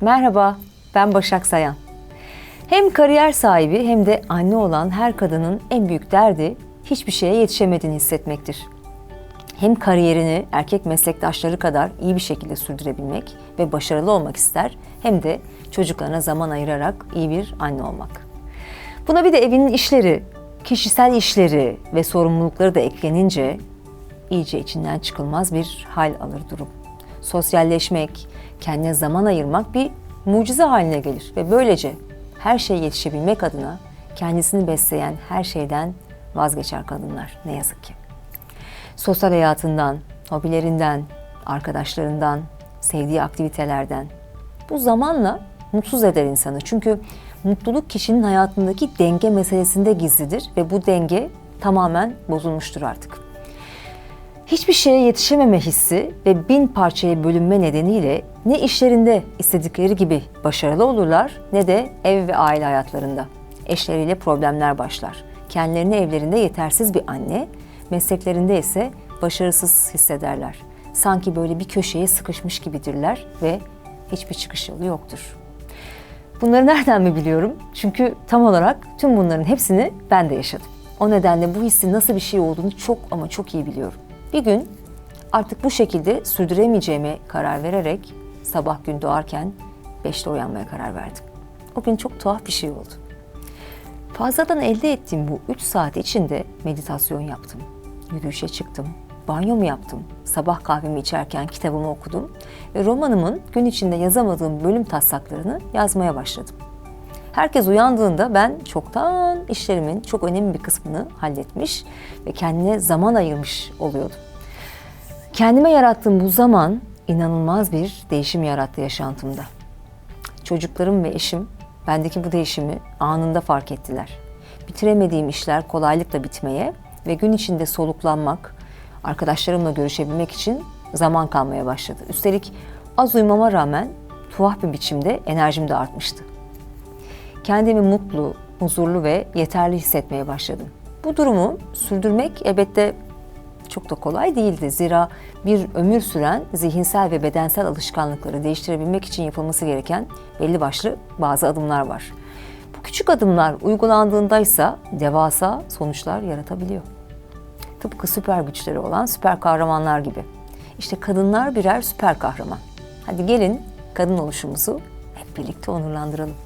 Merhaba, ben Başak Sayan. Hem kariyer sahibi hem de anne olan her kadının en büyük derdi hiçbir şeye yetişemediğini hissetmektir. Hem kariyerini erkek meslektaşları kadar iyi bir şekilde sürdürebilmek ve başarılı olmak ister hem de çocuklarına zaman ayırarak iyi bir anne olmak. Buna bir de evinin işleri, kişisel işleri ve sorumlulukları da eklenince iyice içinden çıkılmaz bir hal alır durum. Sosyalleşmek, kendine zaman ayırmak bir mucize haline gelir ve böylece her şeye yetişebilmek adına kendisini besleyen her şeyden vazgeçer kadınlar ne yazık ki. Sosyal hayatından, hobilerinden, arkadaşlarından, sevdiği aktivitelerden. Bu zamanla mutsuz eder insanı. Çünkü mutluluk kişinin hayatındaki denge meselesinde gizlidir ve bu denge tamamen bozulmuştur artık. Hiçbir şeye yetişememe hissi ve bin parçaya bölünme nedeniyle ne işlerinde istedikleri gibi başarılı olurlar ne de ev ve aile hayatlarında. Eşleriyle problemler başlar. Kendilerini evlerinde yetersiz bir anne, mesleklerinde ise başarısız hissederler. Sanki böyle bir köşeye sıkışmış gibidirler ve hiçbir çıkış yolu yoktur. Bunları nereden mi biliyorum? Çünkü tam olarak tüm bunların hepsini ben de yaşadım. O nedenle bu hissin nasıl bir şey olduğunu çok ama çok iyi biliyorum. Bir gün artık bu şekilde sürdüremeyeceğime karar vererek sabah gün doğarken 5'te uyanmaya karar verdim. O gün çok tuhaf bir şey oldu. Fazladan elde ettiğim bu 3 saat içinde meditasyon yaptım. Yürüyüşe çıktım, banyomu yaptım, sabah kahvemi içerken kitabımı okudum ve romanımın gün içinde yazamadığım bölüm taslaklarını yazmaya başladım. Herkes uyandığında ben çoktan işlerimin çok önemli bir kısmını halletmiş ve kendine zaman ayırmış oluyordum. Kendime yarattığım bu zaman inanılmaz bir değişim yarattı yaşantımda. Çocuklarım ve eşim bendeki bu değişimi anında fark ettiler. Bitiremediğim işler kolaylıkla bitmeye ve gün içinde soluklanmak, arkadaşlarımla görüşebilmek için zaman kalmaya başladı. Üstelik az uyumama rağmen tuhaf bir biçimde enerjim de artmıştı. Kendimi mutlu, huzurlu ve yeterli hissetmeye başladım. Bu durumu sürdürmek elbette çok da kolay değildi. Zira bir ömür süren zihinsel ve bedensel alışkanlıkları değiştirebilmek için yapılması gereken belli başlı bazı adımlar var. Bu küçük adımlar uygulandığında ise devasa sonuçlar yaratabiliyor. Tıpkı süper güçleri olan süper kahramanlar gibi. İşte kadınlar birer süper kahraman. Hadi gelin kadın oluşumuzu hep birlikte onurlandıralım.